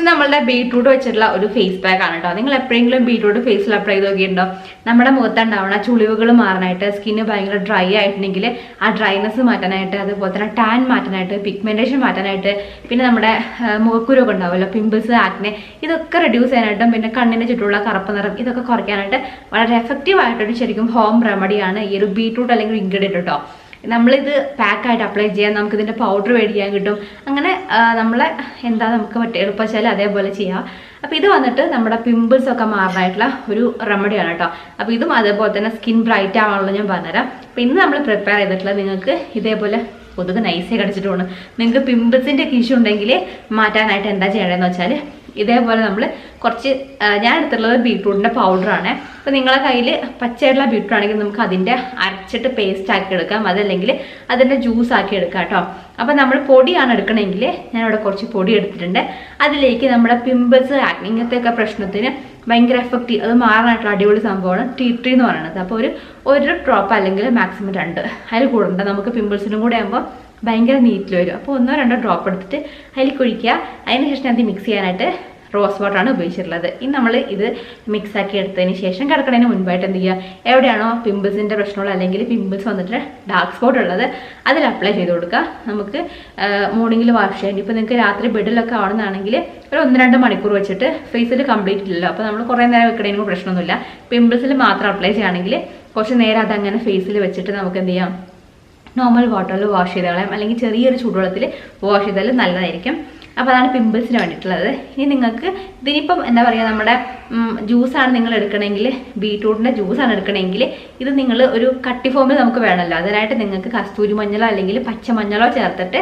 ഇത് നമ്മളുടെ ബീട്രൂട്ട് വെച്ചിട്ടുള്ള ഒരു ഫേസ് പാക്ക് ആണ് കേട്ടോ നിങ്ങൾ എപ്പോഴെങ്കിലും ബീട്രൂട്ട് ഫേസിൽ അപ്ലൈ ചെയ്ത് നോക്കിയിട്ടുണ്ടോ? നമ്മുടെ മുഖത്തുണ്ടാവുന്ന ചുളിവുകൾ മാറാനായിട്ട് സ്കിന്ന് ഭയങ്കര ഡ്രൈ ആയിട്ടുണ്ടെങ്കിൽ ആ ഡ്രൈനെസ് മാറ്റാനായിട്ട് അതുപോലെ തന്നെ ടാൻ മാറ്റാനായിട്ട് പിഗ്മെന്റേഷൻ മാറ്റാനായിട്ട് പിന്നെ നമ്മുടെ ആ, മുഖക്കുരുവൊക്കെ ഉണ്ടാവുമല്ലോ പിമ്പിൾസ് ആക്നെ ഇതൊക്കെ റെഡ്യൂസ് ചെയ്യാനായിട്ടും പിന്നെ കണ്ണിന് ചുറ്റുമുള്ള കറുപ്പ് നിറം ഇതൊക്കെ കുറയ്ക്കാനായിട്ട് വളരെ എഫക്റ്റീവ് ആയിട്ടൊരു ശരിക്കും ഹോം റെമഡിയാണ് ഈ ഒരു ബീട്രൂട്ട് അല്ലെങ്കിൽ ഇൻഗ്രീഡിയന്റ് കേട്ടോ നമ്മളിത് പാക്കായിട്ട് അപ്ലൈ ചെയ്യാം നമുക്ക് ഇതിന്റെ പൗഡർ മേടിക്കാൻ കിട്ടും. അങ്ങനെ നമ്മളെ എന്താ നമുക്ക് മറ്റേ എളുപ്പച്ചാൽ അതേപോലെ ചെയ്യാം. അപ്പോൾ ഇത് വന്നിട്ട് നമ്മുടെ പിമ്പിൾസ് ഒക്കെ മാറാനായിട്ടുള്ള ഒരു റെമഡിയാണ് കേട്ടോ. അപ്പോൾ ഇതും അതേപോലെ തന്നെ സ്കിൻ ബ്രൈറ്റ് ആവാനുള്ള ഞാൻ പറഞ്ഞുതരാം. അപ്പോൾ ഇന്ന് നമ്മൾ പ്രിപ്പയർ ചെയ്തിട്ടുള്ള നിങ്ങൾക്ക് ഇതേപോലെ കൊതുക് നൈസേ കടിച്ചിട്ട് പോകണം നിങ്ങൾക്ക് പിമ്പിൾസിന്റെ ഇഷ്യൂ ഉണ്ടെങ്കിൽ മാറ്റാനായിട്ട് എന്താ ചെയ്യണമെന്ന് വെച്ചാൽ ഇതേപോലെ നമ്മൾ കുറച്ച് ഞാൻ എടുത്തിട്ടുള്ളത് ബീട്രൂട്ടിന്റെ പൗഡറാണ്. അപ്പോൾ നിങ്ങളെ കയ്യിൽ പച്ചയായിട്ടുള്ള ബീട്രൂട്ട് ആണെങ്കിൽ നമുക്ക് അതിന്റെ അരച്ചിട്ട് പേസ്റ്റ് ആക്കി എടുക്കാം. അതല്ലെങ്കിൽ അതിന്റെ ജ്യൂസ് ആക്കി എടുക്കാം കേട്ടോ അപ്പോൾ നമ്മൾ പൊടിയാണ് എടുക്കണമെങ്കിൽ ഞാനിവിടെ കുറച്ച് പൊടി എടുത്തിട്ടുണ്ട്. അതിലേക്ക് നമ്മുടെ പിമ്പിൾസ് ഇങ്ങനത്തെ ഇങ്ങനത്തെയൊക്കെ പ്രശ്നത്തിന് ഭയങ്കര എഫക്റ്റീവ് അത് മാറാനായിട്ടുള്ള അടിപൊളി സംഭവമാണ് ടീ ട്രീ എന്ന് പറയുന്നത്. അപ്പോൾ ഒരു ഒരു ഡ്രോപ്പ് അല്ലെങ്കിൽ മാക്സിമം രണ്ട്. അതിൽ കൂടണ്ട. നമുക്ക് പിമ്പിൾസിനും കൂടെ ആകുമ്പോൾ ഭയങ്കര നീറ്റിൽ വരും. അപ്പോൾ ഒന്നോ രണ്ടോ ഡ്രോപ്പ് എടുത്തിട്ട് അതിൽ കുഴിക്കുക. അതിന് ശേഷം അത് മിക്സ് ചെയ്യാനായിട്ട് റോസ് വാട്ടറാണ് ഉപയോഗിച്ചിട്ടുള്ളത്. ഇനി നമ്മൾ ഇത് മിക്സ് ആക്കി എടുത്തതിന് ശേഷം കിടക്കുന്നതിന് മുൻപായിട്ട് എന്ത് ചെയ്യുക? എവിടെയാണോ പിമ്പിൾസിന്റെ പ്രശ്നമുള്ള അല്ലെങ്കിൽ പിമ്പിൾസ് വന്നിട്ട് ഡാർക്ക് സ്പോട്ട് ഉള്ളത് അതിൽ അപ്ലൈ ചെയ്ത് കൊടുക്കുക. നമുക്ക് മോർണിംഗിൽ വാഷ് ചെയ്യേണ്ടി ഇപ്പോൾ നിങ്ങൾക്ക് രാത്രി ബെഡിലൊക്കെ ആവുന്നതാണെങ്കിൽ ഒരു ഒന്ന് രണ്ട് മണിക്കൂർ വെച്ചിട്ട് ഫേസിൽ കംപ്ലീറ്റ് ഇല്ലല്ലോ. അപ്പോൾ നമ്മൾ കുറേ നേരം വെക്കണതിന് പ്രശ്നമൊന്നുമില്ല. പിമ്പിൾസിൽ മാത്രം അപ്ലൈ ചെയ്യുകയാണെങ്കിൽ കുറച്ച് നേരം അതങ്ങനെ ഫേസിൽ വെച്ചിട്ട് നമുക്ക് എന്ത് ചെയ്യാം? നോർമൽ വാട്ടറിൽ വാഷ് ചെയ്ത് കളയാം അല്ലെങ്കിൽ ചെറിയൊരു ചൂടുവെള്ളത്തിൽ വാഷ് ചെയ്താലും നല്ലതായിരിക്കും. അപ്പോൾ അതാണ് പിമ്പിൾസിന് വേണ്ടിയിട്ടുള്ളത്. ഇനി നിങ്ങൾക്ക് ഇതിനിപ്പം എന്താ പറയുക നമ്മുടെ ജ്യൂസാണ് നിങ്ങൾ എടുക്കണമെങ്കിൽ ബീട്രൂട്ടിന്റെ ജ്യൂസാണ് എടുക്കണമെങ്കിൽ ഇത് നിങ്ങൾ ഒരു കട്ടി ഫോമിൽ നമുക്ക് വേണമല്ലോ. അതിനായിട്ട് നിങ്ങൾക്ക് കസ്തൂരി മഞ്ഞളോ അല്ലെങ്കിൽ പച്ചമഞ്ഞളോ ചേർത്തിട്ട്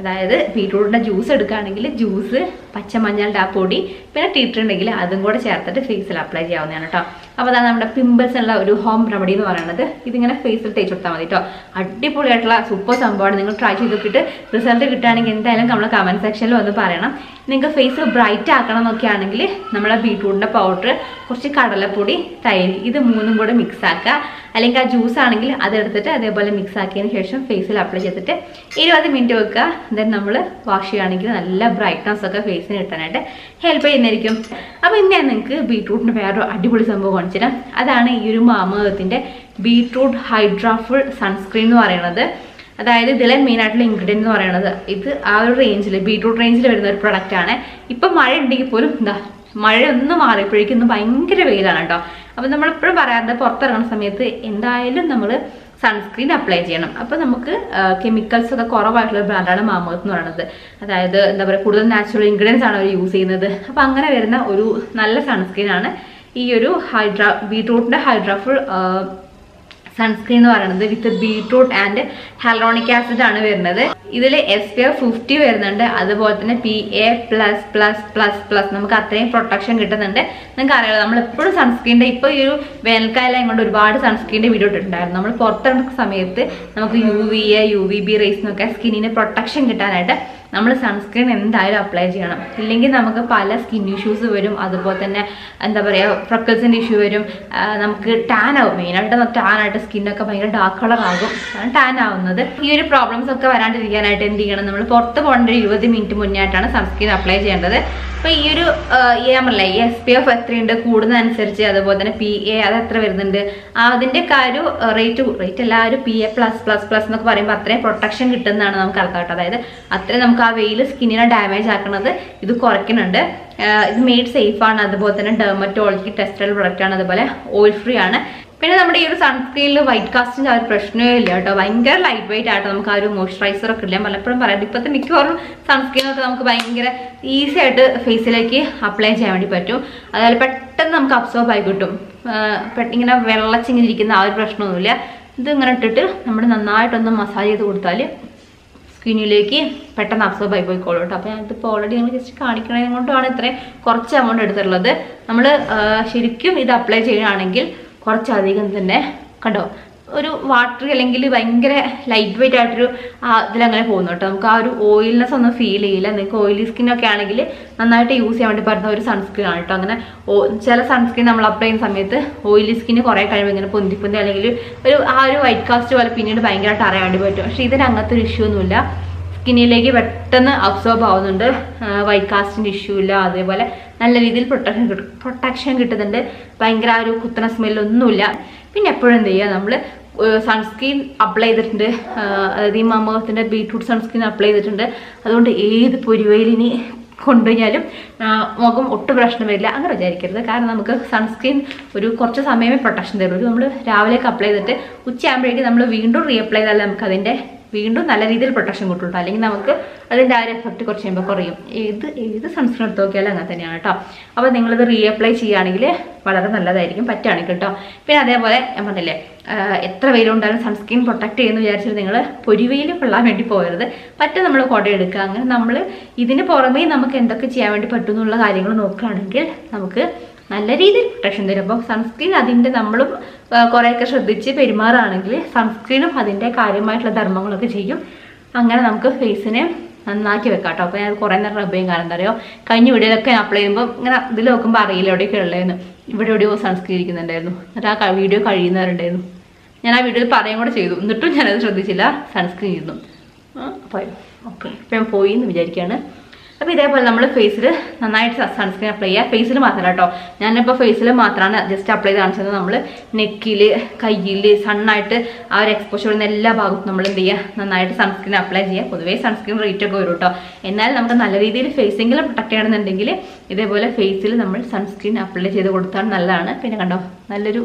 അതായത് ബീട്രൂട്ടിന്റെ ജ്യൂസ് എടുക്കുകയാണെങ്കിൽ ജ്യൂസ് പച്ചമഞ്ഞളുടെ ആ പൊടി പിന്നെ ടീറ്റർ ഉണ്ടെങ്കിൽ അതും കൂടെ ചേർത്തിട്ട് ഫേസിൽ അപ്ലൈ ചെയ്യാവുന്നതാണ് കേട്ടോ അപ്പോൾ അതാണ് നമ്മുടെ പിമ്പിൾസ് ഉള്ള ഒരു ഹോം റെമഡി എന്ന് പറയുന്നത്. ഇതിങ്ങനെ ഫേസിൽ തേച്ച് കൊടുത്താൽ മതി കേട്ടോ അടിപൊളിയായിട്ടുള്ള സൂപ്പർ സംഭവമാണ്. നിങ്ങൾ ട്രൈ ചെയ്ത് നോക്കിയിട്ട് റിസൾട്ട് കിട്ടുകയാണെങ്കിൽ എന്തായാലും നമ്മൾ കമന്റ് സെക്ഷനിൽ വന്ന് പറയണം. നിങ്ങൾക്ക് ഫേസ് ബ്രൈറ്റ് ആക്കണം എന്നൊക്കെയാണെങ്കിൽ നമ്മളെ ബീട്രൂട്ടിന്റെ പൗഡർ കുറച്ച് കടലപ്പൊടി തൈര് ഇത് മൂന്നും കൂടെ മിക്സ് ആക്കുക. അല്ലെങ്കിൽ ആ ജ്യൂസ് ആണെങ്കിൽ അതെടുത്തിട്ട് അതേപോലെ മിക്സ് ആക്കിയതിന് ശേഷം ഫേസിൽ അപ്ലൈ ചെയ്തിട്ട് ഇരുപത് മിനിറ്റ് വെക്കുക. ദെൻ നമ്മൾ വാഷ് ചെയ്യുകയാണെങ്കിൽ നല്ല ബ്രൈറ്റ്നസ് ഒക്കെ ഫേസിന് കിട്ടാനായിട്ട് ഹെൽപ്പ് ചെയ്യുന്നതായിരിക്കും. അപ്പോൾ ഇന്ന് ഞാൻ നിങ്ങൾക്ക് ബീട്രൂട്ടിന്റെ വേറൊരു അടിപൊളി സംഭവം കാണിച്ചുതരാം. അതാണ് ഈ ഒരു മാമകത്തിന്റെ ബീട്രൂട്ട് ഹൈഡ്രാഫുൾ സൺസ്ക്രീൻ എന്ന് പറയുന്നത്. അതായത് ഇതിലെ മെയിൻ ആയിട്ടുള്ള ഇൻഗ്രീഡിയന്റ് എന്ന് പറയുന്നത്. ഇത് ആ ഒരു റേഞ്ചിൽ ബീട്രൂട്ട് റേഞ്ചിൽ വരുന്ന ഒരു പ്രൊഡക്റ്റാണ് ഇപ്പം മഴ ഉണ്ടെങ്കിൽ പോലും എന്താ മഴ ഒന്ന് മാറിയപ്പോഴേക്കും ഭയങ്കര വെയിലാണ് കേട്ടോ. അപ്പം നമ്മളെപ്പോഴും പറയാറുണ്ട് പുറത്തിറങ്ങുന്ന സമയത്ത് എന്തായാലും നമ്മൾ സൺസ്ക്രീൻ അപ്ലൈ ചെയ്യണം. അപ്പോൾ നമുക്ക് കെമിക്കൽസ് ഒക്കെ കുറവായിട്ടുള്ള ബ്രാൻഡാണ് മാമോത്ത് എന്ന് പറയുന്നത്. അതായത് എന്താ പറയുക കൂടുതൽ നാച്ചുറൽ ഇൻഗ്രീഡിയൻസ് ആണ് അവർ യൂസ് ചെയ്യുന്നത്. അപ്പോൾ അങ്ങനെ വരുന്ന ഒരു നല്ല സൺസ്ക്രീൻ ആണ് ഈ ഒരു ഹൈഡ്രാ ബീട്രൂട്ടിന്റെ ഹൈഡ്രാഫുൾ സൺസ്ക്രീൻ എന്ന് പറയുന്നത് with beetroot and hyaluronic acid ആണ് വരുന്നത്. ഇതിൽ എസ് പി എഫ് ഫിഫ്റ്റി വരുന്നുണ്ട്. അതുപോലെ തന്നെ P A plus plus plus plus നമുക്ക് അത്രയും പ്രൊട്ടക്ഷൻ കിട്ടുന്നുണ്ട്. നിങ്ങൾക്ക് അറിയാലോ നമ്മൾ എപ്പോഴും സൺസ്ക്രീന്റെ ഇപ്പോൾ ഈ ഒരു വേനൽക്കാലം കൊണ്ട് ഒരുപാട് സൺസ്ക്രീന്റെ വീഡിയോ ഇട്ടിട്ടുണ്ടായിരുന്നു. നമ്മൾ പുറത്തിറങ്ങുന്ന സമയത്ത് നമുക്ക് U V A U V B റേസിനൊക്കെ സ്കിന്നിന് പ്രൊട്ടക്ഷൻ കിട്ടാനായിട്ട് നമ്മൾ സൺസ്ക്രീൻ എന്തായാലും അപ്ലൈ ചെയ്യണം. ഇല്ലെങ്കിൽ നമുക്ക് പല സ്കിൻ ഇഷ്യൂസ് വരും. അതുപോലെ തന്നെ എന്താ പറയുക ഫ്രക്കിൾസിന്റെ ഇഷ്യൂ വരും. നമുക്ക് ടാൻ ആവും. മെയിനായിട്ട് ടാൻ ആയിട്ട് സ്കിന്നൊക്കെ ഭയങ്കര ഡാർക്ക് കളർ ആകും. ആണ് ടാൻ ആവുന്നത്. ഈ ഒരു പ്രോബ്ലംസ് ഒക്കെ വരാണ്ടിരിക്കാനായിട്ട് എന്ത് ചെയ്യണം? നമ്മൾ പുറത്ത് പോകേണ്ട ഒരു ഇരുപത് മിനിറ്റ് മുന്നേ ആയിട്ടാണ് സൺസ്ക്രീൻ അപ്ലൈ ചെയ്യേണ്ടത്. അപ്പോൾ ഈ ഒരു നമ്മളെ ഈ എസ് പി എഫ് എത്രയുണ്ട് കൂടുന്നതനുസരിച്ച് അതുപോലെ തന്നെ പി എ അത് എത്ര വരുന്നുണ്ട് ആ, അതിന്റെ ഒക്കെ ഒരു റേറ്റ് റേറ്റ് അല്ല ഒരു P A plus plus plus എന്നൊക്കെ പറയുമ്പോൾ അത്രയും പ്രൊട്ടക്ഷൻ കിട്ടുന്നതാണ് നമുക്ക് അർത്ഥം കേട്ടോ അതായത് അത്രയും നമുക്ക് ആ വെയിൽ സ്കിന്നിനെ ഡാമേജ് ആക്കുന്നത് ഇത് കുറയ്ക്കുന്നുണ്ട്. ഇത് മെയ്ഡ് സേഫ് ആണ്. അതുപോലെ തന്നെ ഡെർമറ്റോളജി ടെസ്റ്റഡ് പ്രൊഡക്റ്റ് ആണ്. അതുപോലെ ഓയിൽ ഫ്രീ ആണ്. പിന്നെ നമ്മുടെ ഈ ഒരു സൺസ്ക്രീനിൽ വൈറ്റ് കാസ്റ്റിന്റെ ആ ഒരു പ്രശ്നമേ ഇല്ല കേട്ടോ. ഭയങ്കര ലൈറ്റ് വെയിറ്റ് ആയിട്ട് നമുക്ക് ആ ഒരു മോയ്സ്ചറൈസർ ഒക്കെ ഇല്ല പലപ്പോഴും പറയാം ഇപ്പോഴത്തെ മിക്കവാറും സൺസ്ക്രീനൊക്കെ നമുക്ക് ഭയങ്കര ഈസി ആയിട്ട് ഫേസിലേക്ക് അപ്ലൈ ചെയ്യാൻ വേണ്ടി പറ്റും. അതായത് പെട്ടെന്ന് നമുക്ക് അബ്സോർബ് ആയി കിട്ടും. ഇങ്ങനെ വെള്ളച്ചിങ്ങിരിക്കുന്ന ആ ഒരു പ്രശ്നമൊന്നുമില്ല. ഇത് ഇങ്ങനെ ഇട്ടിട്ട് നമ്മൾ നന്നായിട്ടൊന്ന് മസാജ് ചെയ്ത് കൊടുത്താൽ സ്കിന്നിലേക്ക് പെട്ടെന്ന് അബ്സോർബ് ആയി പോയിക്കോളൂ കേട്ടോ. അപ്പോൾ ഞാനിതിപ്പോൾ ഓൾറെഡി നിങ്ങൾ ജസ്റ്റ് കാണിക്കണത് കൊണ്ടാണ് ഇത്രയും കുറച്ച് എമൗണ്ട് എടുത്തിട്ടുള്ളത്. നമ്മൾ ശരിക്കും ഇത് അപ്ലൈ ചെയ്യുകയാണെങ്കിൽ കുറച്ചധികം തന്നെ കണ്ടോ? ഒരു വാട്ടർ അല്ലെങ്കിൽ ഭയങ്കര ലൈറ്റ് വെയിറ്റ് ആയിട്ടൊരു ഇതിലങ്ങനെ പോകുന്നു കേട്ടോ. നമുക്ക് ആ ഒരു ഓയിൽനെസ് ഒന്നും ഫീൽ ചെയ്യില്ല. നിങ്ങൾക്ക് ഓയിലി സ്കിന്നൊക്കെ ആണെങ്കിൽ നന്നായിട്ട് യൂസ് ചെയ്യാൻ വേണ്ടി പറ്റുന്ന ഒരു സൺസ്ക്രീൻ ആണ് കേട്ടോ. അങ്ങനെ ചില സൺസ്ക്രീൻ നമ്മൾ അപ്ലൈ ചെയ്യുന്ന സമയത്ത് ഓയിലി സ്കിന്ന് കുറേ കഴിയുമ്പോൾ ഇങ്ങനെ പൊന്തി പൊന്തി അല്ലെങ്കിൽ ഒരു ആ ഒരു വൈറ്റ് കാസ്റ്റ് പോലെ പിന്നീട് ഭയങ്കരമായിട്ട് അറിയാൻ വേണ്ടി പറ്റും. പക്ഷേ ഇതിന് അങ്ങനത്തെ ഒരു ഇഷ്യൂ ഒന്നുമില്ല. സ്കിന്നിലേക്ക് പെട്ടെന്ന് അബ്സോർബ് ആവുന്നുണ്ട്. വൈറ്റ് കാസ്റ്റിന്റെ ഇഷ്യൂ ഇല്ല അതേപോലെ നല്ല രീതിയിൽ പ്രൊട്ടക്ഷൻ കിട്ടും പ്രൊട്ടക്ഷൻ കിട്ടുന്നുണ്ട്. ഭയങ്കര ഒരു കുത്തണ സ്മെല്ലൊന്നുമില്ല പിന്നെ എപ്പോഴും എന്ത് ചെയ്യുക നമ്മൾ സൺസ്ക്രീൻ അപ്ലൈ ചെയ്തിട്ടുണ്ട്. അതായത് ഈ മമ്മത്തിന്റെ ബീട്രൂട്ട് സൺസ്ക്രീൻ അപ്ലൈ ചെയ്തിട്ടുണ്ട്. അതുകൊണ്ട് ഏത് പൊരുവയിലിനി കൊണ്ടുകഴിഞ്ഞാലും മുഖം ഒട്ടും പ്രശ്നം വരില്ല. അങ്ങനെ വിചാരിക്കരുത്. കാരണം നമുക്ക് സൺസ്ക്രീൻ ഒരു കുറച്ച് സമയമേ പ്രൊട്ടക്ഷൻ തരുള്ളൂ. നമ്മൾ രാവിലെയൊക്കെ അപ്ലൈ ചെയ്തിട്ട് ഉച്ചയാകുമ്പോഴേക്കും നമ്മൾ വീണ്ടും റീഅപ്ലൈ ചെയ്താൽ നമുക്ക് അതിന്റെ വീണ്ടും നല്ല രീതിയിൽ പ്രൊട്ടക്ഷൻ കിട്ടുള്ളൂ അല്ലെങ്കിൽ നമുക്ക് അതിന്റെ ആ ഒരു എഫക്റ്റ് കുറച്ച് കഴിയുമ്പോൾ കുറയും. ഏത് ഏത് സൺസ്ക്രീൻ എടുത്ത് നോക്കിയാലും അങ്ങനെ തന്നെയാണ് കേട്ടോ. അപ്പോൾ നിങ്ങളിത് റീഅപ്ലൈ ചെയ്യുകയാണെങ്കിൽ വളരെ നല്ലതായിരിക്കും. പറ്റുകയാണെങ്കിൽ കേട്ടോ. പിന്നെ അതേപോലെ ഞാൻ പറഞ്ഞില്ലേ എത്ര വെയിലുണ്ടായാലും സൺസ്ക്രീൻ പ്രൊട്ടക്ട് ചെയ്യുമെന്ന് വിചാരിച്ചിട്ട് നിങ്ങൾ പൊരിവെയിൽ കൊള്ളാൻ വേണ്ടി പോകരുത്. പറ്റും നമ്മൾ കുട എടുക്കുക. അങ്ങനെ നമ്മൾ ഇതിന് പുറമേ നമുക്ക് എന്തൊക്കെ ചെയ്യാൻ വേണ്ടി പറ്റുമെന്നുള്ള കാര്യങ്ങൾ നോക്കുകയാണെങ്കിൽ നമുക്ക് നല്ല രീതിയിൽ പ്രൊട്ടക്ഷൻ തരും. അപ്പം സൺസ്ക്രീൻ അതിന്റെ നമ്മളും കുറേയൊക്കെ ശ്രദ്ധിച്ച് പെരുമാറുകയാണെങ്കിൽ സൺസ്ക്രീനും അതിന്റെ കാര്യമായിട്ടുള്ള ധർമ്മങ്ങളൊക്കെ ചെയ്യും. അങ്ങനെ നമുക്ക് ഫേസിനെ നന്നാക്കി വെക്കാം കേട്ടോ. അപ്പോൾ ഞാൻ കുറേ നേരം റബ്ബ് ചെയ്യും. കാരണം എന്താ പറയുക കഴിഞ്ഞ വീഡിയോയിലൊക്കെ ഞാൻ അപ്ലൈ ചെയ്യുമ്പോൾ ഇങ്ങനെ ഇതിൽ നോക്കുമ്പോൾ അറിയില്ല എവിടെയൊക്കെ ഉള്ളതെന്ന്. ഇവിടെ എവിടെയോ സൺസ്ക്രീൻ ഇരിക്കുന്നുണ്ടായിരുന്നു. എന്നിട്ട് ആ വീഡിയോ കഴിയുന്നവരുണ്ടായിരുന്നു. ഞാൻ ആ വീഡിയോയിൽ പറയും കൂടെ ചെയ്തു. എന്നിട്ടും ഞാനത് ശ്രദ്ധിച്ചില്ല. സൺസ്ക്രീൻ ഇരുന്നു. അപ്പോൾ ഓക്കെ. ഇപ്പം ഞാൻ പോയി എന്ന് വിചാരിക്കുകയാണ്. അപ്പോൾ ഇതേപോലെ നമ്മൾ ഫേസിൽ നന്നായിട്ട് സൺസ്ക്രീൻ അപ്ലൈ ചെയ്യുക ഫേസിൽ മാത്രമല്ല കേട്ടോ ഞാനിപ്പോൾ ഫേസിൽ മാത്രമാണ് ജസ്റ്റ് അപ്ലൈ ചെയ്ത് കാണിച്ചത്. നമ്മൾ നെക്കിൽ കയ്യിൽ സണ്ണായിട്ട് ആ ഒരു എക്സ്പോഷർ വരുന്ന എല്ലാ ഭാഗത്തും നമ്മൾ എന്ത് ചെയ്യുക നന്നായിട്ട് സൺസ്ക്രീൻ അപ്ലൈ ചെയ്യുക പൊതുവേ സൺസ്ക്രീൻ റേറ്റ് ഒക്കെ വരും കേട്ടോ എന്നാൽ നമുക്ക് നല്ല രീതിയിൽ ഫേസെങ്കിലും പ്രൊട്ടക്ട് ചെയ്യണമെന്നുണ്ടെങ്കിൽ ഇതേപോലെ ഫേസിൽ നമ്മൾ സൺസ്ക്രീൻ അപ്ലൈ ചെയ്ത് കൊടുത്താൽ നല്ലതാണ്. പിന്നെ കണ്ടോ? നല്ലൊരു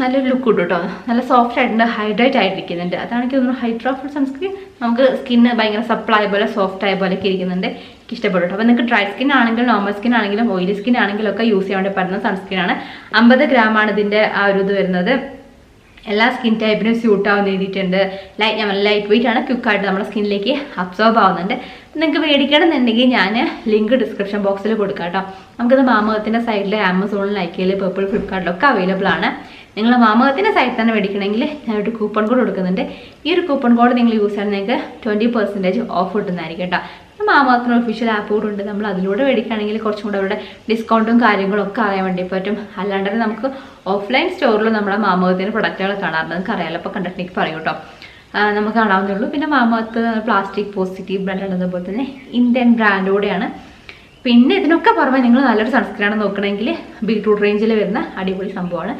നല്ലൊരു ലുക്ക് കിട്ടും കേട്ടോ നല്ല സോഫ്റ്റ് ആയിട്ടുണ്ട് ഹൈഡ്രേറ്റ് ആയിട്ടിരിക്കുന്നുണ്ട്. അതാണ് എനിക്ക് തോന്നുന്നു ഹൈഡ്രോഫുൾ സൺസ്ക്രീൻ നമുക്ക് സ്കിന്ന് ഭയങ്കര സപ്ലൈ പോലെ സോഫ്റ്റ് ആയ പോലെ ഒക്കെ ഇരിക്കുന്നുണ്ട്. എനിക്ക് ഇഷ്ടപ്പെട്ടു അപ്പോൾ നിങ്ങൾക്ക് ഡ്രൈ സ്കിൻ ആണെങ്കിലും നോർമൽ സ്കിൻ ആണെങ്കിലും ഓയിലി സ്കിൻ ആണെങ്കിലും ഒക്കെ യൂസ് ചെയ്യാൻ വേണ്ടി പറ്റുന്ന സൺസ്ക്രീൻ ആണ്. അമ്പത് ഗ്രാമാണ് ഇതിന്റെ ആ ഒരു ഇത് വരുന്നത്. എല്ലാ സ്കിൻ ടൈപ്പിനും സ്യൂട്ട് ആവുന്ന രീതിയിട്ടുണ്ട് ലൈറ്റ് നമ്മൾ ലൈറ്റ് വെയിറ്റ് ആണ്. ക്വിക്കായിട്ട് നമ്മുടെ സ്കിന്നിലേക്ക് അബ്സോർബ് ആവുന്നുണ്ട്. നിങ്ങൾക്ക് മേടിക്കണമെന്നുണ്ടെങ്കിൽ ഞാൻ ലിങ്ക് ഡിസ്ക്രിപ്ഷൻ ബോക്സിൽ കൊടുക്കാം കേട്ടോ. നമുക്കത് മാമകത്തിന്റെ സൈഡിൽ ആമസോണിൽ നൈക്കയിൽ പേർപ്പിൾ ഫ്ലിപ്കാർട്ടിലൊക്കെ അവൈലബിൾ ആണ്. നിങ്ങൾ മാമകത്തിന്റെ സൈറ്റിൽ തന്നെ മേടിക്കണമെങ്കിൽ ഞാനൊരു കൂപ്പൺ കോഡ് കൊടുക്കുന്നുണ്ട്. ഈ ഒരു കൂപ്പൺ കോഡ് നിങ്ങൾ യൂസ് ചെയ്യണമെങ്കിൽ നിങ്ങൾക്ക് ട്വന്റി പെർസെന്റേജ് ഓഫ് കിട്ടുന്നതായിരിക്കും കേട്ടോ. മാമാത്തിന് ഒഫീഷ്യൽ ആപ്പ് കൂടെ ഉണ്ട്. നമ്മൾ അതിലൂടെ മേടിക്കുകയാണെങ്കിൽ കുറച്ചും കൂടെ അവരുടെ ഡിസ്കൗണ്ടും കാര്യങ്ങളും ഒക്കെ അറിയാൻ വേണ്ടി പറ്റും. അല്ലാണ്ട് നമുക്ക് ഓഫ്ലൈൻ സ്റ്റോറിൽ നമ്മുടെ മാമകത്തിന്റെ പ്രൊഡക്റ്റുകൾ കാണാറുണ്ട്. നിങ്ങൾക്ക് അറിയാലോ. അപ്പോൾ കണ്ടിട്ടുണ്ടെങ്കിൽ പറയൂ കേട്ടോ. നമുക്ക് കാണാവുന്നേ ഉള്ളൂ പിന്നെ മാമകത്ത് പ്ലാസ്റ്റിക് പോസിറ്റീവ് ബ്രാൻഡ് അതുപോലെ തന്നെ ഇന്ത്യൻ ബ്രാൻഡോടെയാണ് പിന്നെ ഇതിനൊക്കെ പുറമെ നിങ്ങൾ നല്ലൊരു സൺസ്ക്രീൻ ആണ് നോക്കണമെങ്കിൽ ബീട്രൂട്ട് റേഞ്ചിൽ വരുന്ന അടിപൊളി സംഭവമാണ്.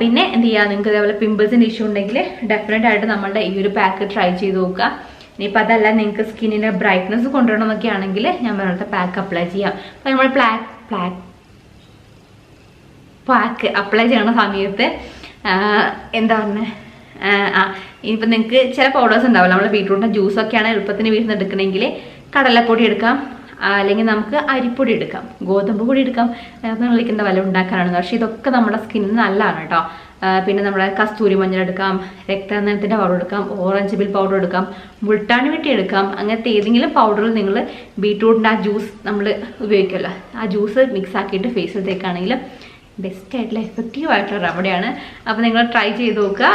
പിന്നെ എന്ത് ചെയ്യുക നിങ്ങൾക്ക് ഇതേപോലെ പിമ്പിൾസിന്റെ ഇഷ്യൂ ഉണ്ടെങ്കിൽ ഡെഫിനറ്റ് ആയിട്ട് നമ്മളുടെ ഈ ഒരു പാക്ക് ട്രൈ ചെയ്ത് നോക്കുക. ഇനിയിപ്പോൾ അതല്ല നിങ്ങൾക്ക് സ്കിന്നിന്റെ ബ്രൈറ്റ്നസ് കൊണ്ടുവരണം എന്നൊക്കെ ആണെങ്കിൽ ഞാൻ പറഞ്ഞിട്ട് പാക്ക് അപ്ലൈ ചെയ്യാം. അപ്പോൾ നമ്മൾ പ്ലാക്ക് പ്ലാക്ക് പാക്ക് അപ്ലൈ ചെയ്യണ സമയത്ത് എന്താ പറഞ്ഞത് ആ ഇനിയിപ്പോൾ നിങ്ങൾക്ക് ചില പൗഡേഴ്സ് ഉണ്ടാവില്ല. നമ്മൾ ബീട്രൂട്ടിന്റെ ജ്യൂസൊക്കെയാണ് എളുപ്പത്തിന് വീട്ടിൽ നിന്ന് എടുക്കണമെങ്കിൽ കടലപ്പൊടി എടുക്കാം. അല്ലെങ്കിൽ നമുക്ക് അരിപ്പൊടി എടുക്കാം. ഗോതമ്പ് പൊടി എടുക്കാം അതൊന്നും വല്ല വില ഉണ്ടാക്കാനാണ്. പക്ഷേ ഇതൊക്കെ നമ്മുടെ സ്കിന്നിന് നല്ലതാണ് കേട്ടോ. പിന്നെ നമ്മുടെ കസ്തൂരി മഞ്ഞൾ എടുക്കാം രക്തനത്തിന്റെ പൗഡർ എടുക്കാം ഓറഞ്ച് ബിൽ പൗഡർ എടുക്കാം മുൾട്ടാണി വെട്ടി എടുക്കാം. അങ്ങനത്തെ ഏതെങ്കിലും പൗഡറിൽ നിങ്ങൾ ബീട്രൂട്ടിന്റെ ആ ജ്യൂസ് നമ്മൾ ഉപയോഗിക്കുമല്ലോ. ആ ജ്യൂസ് മിക്സ് ആക്കിയിട്ട് ഫേസിൽ തേക്കാണെങ്കിൽ ബെസ്റ്റ് ആയിട്ടുള്ള എഫക്റ്റീവ് ആയിട്ടുള്ള റെമഡിയാണ് അപ്പോൾ നിങ്ങൾ ട്രൈ ചെയ്ത് നോക്കുക.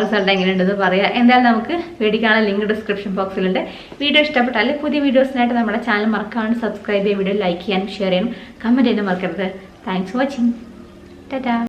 റിസൾട്ട് എങ്ങനെയുണ്ടെന്ന് പറയുക എന്തായാലും നമുക്ക് വേടിക്കാനുള്ള ലിങ്ക് ഡിസ്ക്രിപ്ഷൻ ബോക്സിലുണ്ട് വീഡിയോ ഇഷ്ടപ്പെട്ടാൽ പുതിയ വീഡിയോസിനായിട്ട് നമ്മുടെ ചാനൽ മറക്കാണ്ട് സബ്സ്ക്രൈബ് ചെയ്യുക വീഡിയോ ലൈക്ക് ചെയ്യാനും ഷെയർ ചെയ്യാനും കമന്റ് ചെയ്യാനും മറക്കരുത്. Thanks for watching Tata